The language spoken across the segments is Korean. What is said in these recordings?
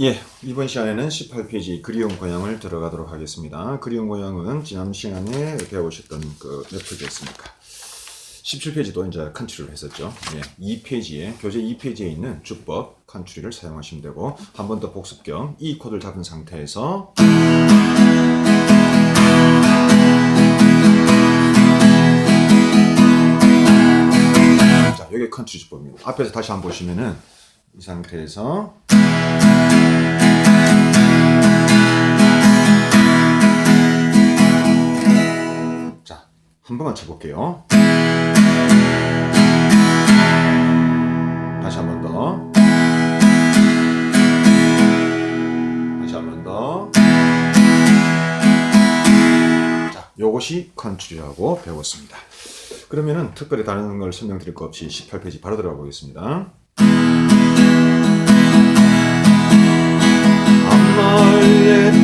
예, 이번 시간에는 18페이지 그리운 고향을 들어가도록 하겠습니다. 그리운 고향은 지난 시간에 배우셨던 그 몇 페이지였습니까? 17페이지도 이제 컨트리를 했었죠. 예, 2페이지에 교재 2페이지에 있는 주법 컨트리를 사용하시면 되고 한 번 더 복습 겸 이 코드를 잡은 상태에서 자, 여기 컨트리 주법입니다. 앞에서 다시 한번 보시면은 이 상태에서 자, 한 번만 쳐볼게요. 다시 한 번 더. 다시 한 번 더. 자, 요것이 컨트리라고 배웠습니다. 그러면은 특별히 다른 걸 설명드릴 거 없이 18페이지 바로 들어가 보겠습니다. 앞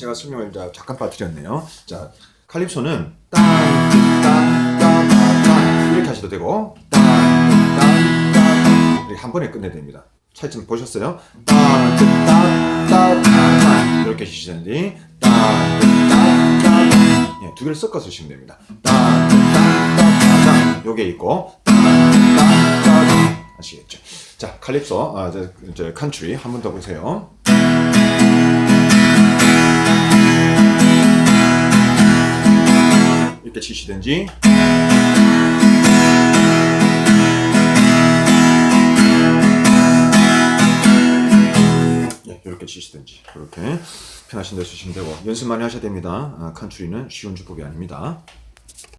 제가 설명을 이제 잠깐 빠뜨렸네요. 자, 칼립소는 딴딴딴딴 이렇게 하셔도 되고 이렇게 한 번에 끝내야 됩니다. 차이점 보셨어요? 이렇게 딴딴딴딴 예, 두 개를 섞어서 쓰시면 됩니다. 요게 있고 아시겠죠? 자, 칼립소, 아, 저, 저 컨트리 한 번 더 보세요. 이렇게 치시든지 예, 이렇게 치시든지 이렇게 편하신 대로 쓰시면 되고 연습 많이 하셔야 됩니다. 아, 컨트리는 쉬운 주법이 아닙니다.